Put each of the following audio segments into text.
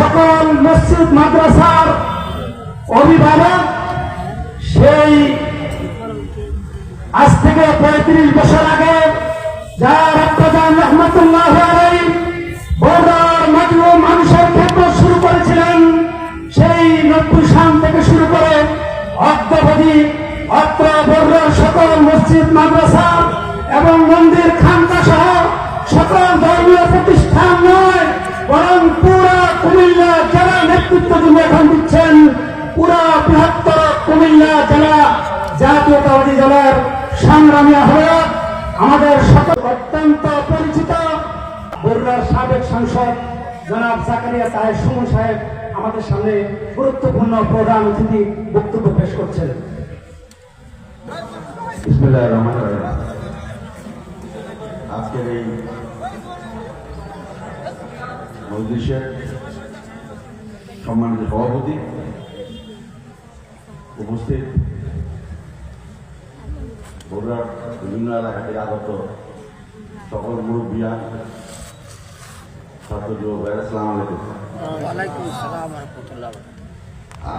সকল মসজিদ, মাদ্রাসার অভিভাবক, সেই আজ থেকে পঁয়ত্রিশ বছর আগে যার আত্মদান রহমতুল্লাহ বর্ডার মজলুম মানুষের ক্ষেত্র শুরু করেছিলেন, সেই নব্বই সাল থেকে শুরু করে অদ্যাবধি অত্র বর্ডার সকল মসজিদ, মাদ্রাসা এবং মন্দির, খানকা সহ এখন পুরা বৃহত্তর কুমিল্লা জেলা, জাতীয়তাবাদী দলের সংগ্রামী আহ্বায়ক, আমাদের সকল অত্যন্ত পরিচিত বরুড়ার সাবেক সাংসদ জনাব জাকারিয়া তাহের সুমন সাহেব আমাদের সামনে গুরুত্বপূর্ণ প্রধান অতিথি বক্তব্য পেশ করছেন। আজকের এই সম্মানিত সভাপতি উপস্থিত। বগুড়ার বিভিন্ন এলাকা থেকে আগত সকল মুরব্বিয়া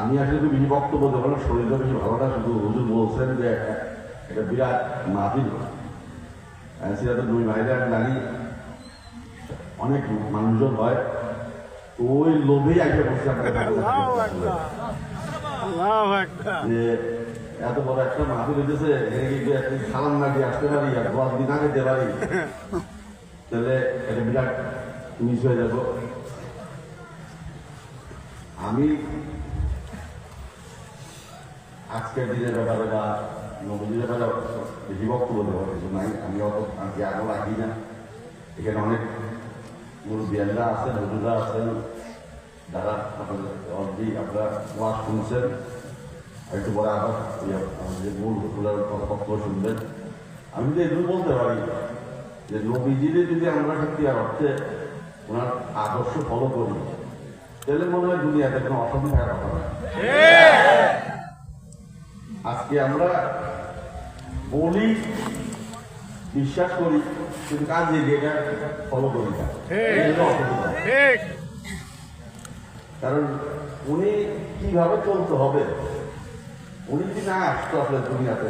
আমি আসলে বেশি বক্তব্য দেবো না শরীরটা বেশি ভালোটা শুধু হুজুর বলছেন যে এটা বিরাট মাহফিল। সেটা তো দুই ভাইরা আমি জানি অনেক মানুষজন হয় ওই লোভেই আপনাদের কাছে। যে এত এটা বিরাট মিস হয়ে যাব। আমি আজকের দিনের ব্যাপারে বা নবদিনের ব্যাপারে বেশি বক্তব্য কিছু নাই। আমি অত আগে রাখি না। এখানে অনেক মুরব্বিয়ানরা আছেন হুজুরা আছেন। যারা আপনাদের অলরেডি আপনারা ওয়াজ শুনছেন। একটু পরে আবার আমাদের মূল হুজুরার কথা শুনবেন। আমি তো এগুলো বলতে পারি যে নবীজিরে যদি আমরা সত্যি আর অর্থে ওনার আদর্শ ফলো করি তাহলে মনে হয় দুনিয়াতে কোনো থাকার কথা না। আজকে আমরা বলি বিশ্বাস করি কিন্তু কাজে গিয়ে এটা ফলো করি না। কারণ উনি কীভাবে চলতে হবে? উনি যদি না আসতো আসলে দুনিয়াতে,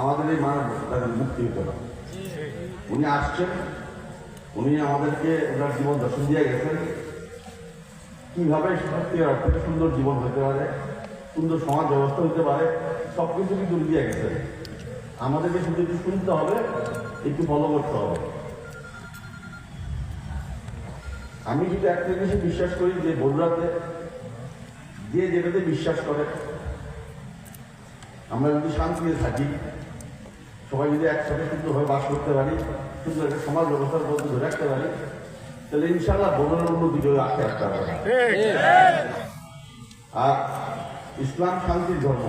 আমাদের এই মানব মুক্তি হতো না। উনি আসছেন, উনি আমাদেরকে ওনার জীবন দর্শন দিয়ে গেছেন। কীভাবে সত্যিকার অর্থে সুন্দর জীবন হতে পারে, সুন্দর সমাজ ব্যবস্থা হতে পারে সব কিছু কিন্তু দিয়ে গেছে আমাদেরকে শুধু শুনতে হবে, একটু ফলো করতে হবে। আমি কিন্তু একটা জিনিস বিশ্বাস করি যে বন্ধুরাতে যে যেটাতে বিশ্বাস করে, আমরা যদি শান্তিতে থাকি, সবাই যদি একসাথে সুন্দরভাবে বাস করতে পারি, সুন্দর একটা সমাজ ব্যবস্থার মধ্যে ধরে রাখতে পারি, তাহলে ইনশাল্লাহ বনের উন্নতি করে রাখতে রাখতে পারবে আর ইসলাম শান্তির ধর্ম,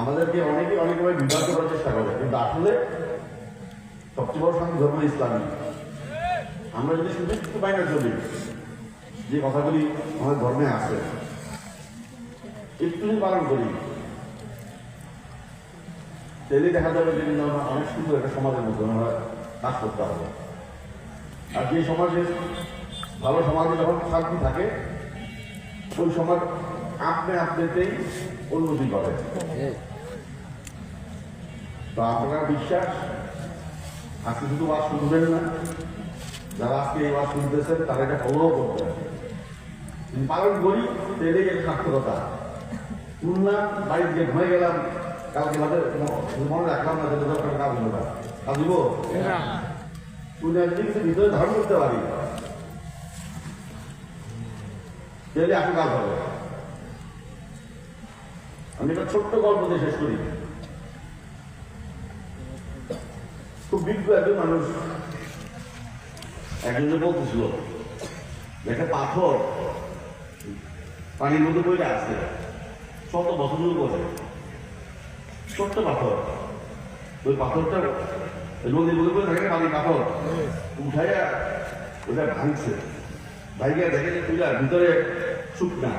আমাদেরকে অনেকে অনেকভাবে বিভাগ করার চেষ্টা করে, কিন্তু আসলে সবচেয়ে বড় শান্তি ধর্ম ইসলামী আমরা যদি শুধু একটু বাইরে চলি, যে কথাগুলি আমাদের ধর্মে আছে, একটু পালন করি, তাহলে দেখা যাবে যে আমরা অনেক সুন্দর একটা সমাজের মধ্যে আমরা কাজ করতে হবে। আর যে সমাজে ভালো সমাজে যখন শান্তি থাকে, ওই সমাজ আপনি আপনাতেই উন্নতি করে। তো আপনার বিশ্বাস আজকে শুধু ওয়াজ শুনবেন না। যারা আজকে এই ওয়াজ শুনতেছেন তারা এটা ফলো করতে পালন করি তাহলেই এটা সার্থকতা। শুনলাম বাড়িতে গিয়ে ঘুমিয়ে গেলাম কালকে বাদে মনে রাখলাম না যে দরকার কাজ হলো না। কাজ দিব শুনে ভিতরে ধারণ করতে পারি। আসলে কাজ হবে। আমি একটা ছোট্ট গল্প দিয়ে শেষ করি। খুব বিজ্ঞ একজন মানুষ একজন বলতেছিল, একটা পাথর, পানির মধ্যে বইটা আছে, শত বছর বসে। ছোট্ট পাথর। ওই পাথরটা নদীর মধ্যে বসে থাকে পানি পাথর? উঠাইয়া ওটা ভাঙছে। ভাইকে দেখে যে তুই ভিতরে শুকনা